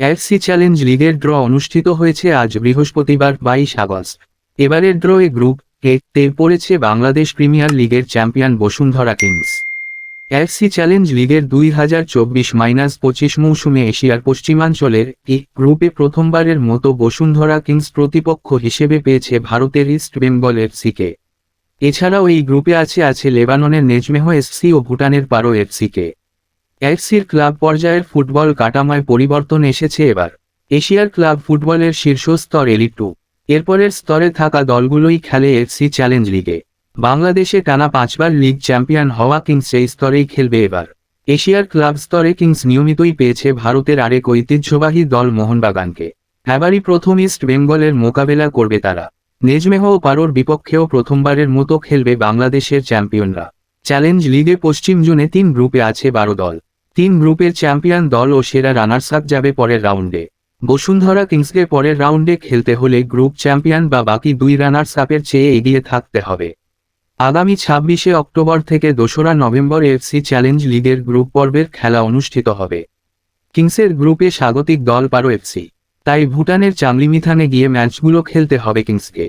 FC challenge লিগের draw অনুষ্ঠিত হয়েছে আজ বৃহস্পতিবার, বাইশ আগস্ট। এবারের ড্রয়ে গ্রুপ এ তে পড়েছে বাংলাদেশ প্রিমিয়ার লিগের champion Bashundhara kings. FC challenge লিগের দুই হাজার চব্বিশ মাইনাস পঁচিশ মৌসুমে এশিয়ার পশ্চিমাঞ্চলের ই গ্রুপে প্রথমবারের মতো বসুন্ধরা কিংস প্রতিপক্ষ হিসেবে পেয়েছে ভারতের ইস্ট বেঙ্গল এফসিকে। এছাড়াও এই গ্রুপে আছে আছে লেবাননের নেজমেহ এফসি ও ভুটানের পারো এফসিকে। এফসির ক্লাব পর্যায়ের ফুটবল কাটামায় পরিবর্তন এসেছে এবার। এশিয়ার ক্লাব ফুটবলের শীর্ষস্তর এলিট টু। এরপরের স্তরে থাকা দলগুলোই খেলে এফসি চ্যালেঞ্জ লিগে। বাংলাদেশে টানা পাঁচবার লিগ চ্যাম্পিয়ন হওয়া কিংস এই স্তরেই খেলবে এবার। এশিয়ার ক্লাব স্তরে কিংস নিয়মিতই পেয়েছে ভারতের আরেক ঐতিহ্যবাহী দল মোহনবাগানকে। এবারই প্রথম ইস্ট বেঙ্গলের মোকাবেলা করবে তারা। নেজমেহ ও পারোর বিপক্ষেও প্রথমবারের মতো খেলবে বাংলাদেশের চ্যাম্পিয়নরা। চ্যালেঞ্জ লিগে পশ্চিম জোনে তিন গ্রুপে আছে বারো দল। তিন গ্রুপের চ্যাম্পিয়ন দল ও সেরা রানার্স আপ যাবে পরের রাউন্ডে। বসুন্ধরা কিংসকে পরের রাউন্ডে খেলতে হলে গ্রুপ চ্যাম্পিয়ন বা বাকি দুই রানার্স আপের চেয়ে এগিয়ে থাকতে হবে। আগামী ছাব্বিশে অক্টোবর থেকে দোসরা নভেম্বর এফসি চ্যালেঞ্জ লিগের গ্রুপ পর্বের খেলা অনুষ্ঠিত হবে। কিংসের গ্রুপে স্বাগতিক দল পারো এফসি তাই ভুটানের চামলিমিথানে গিয়ে ম্যাচগুলো খেলতে হবে কিংসকে।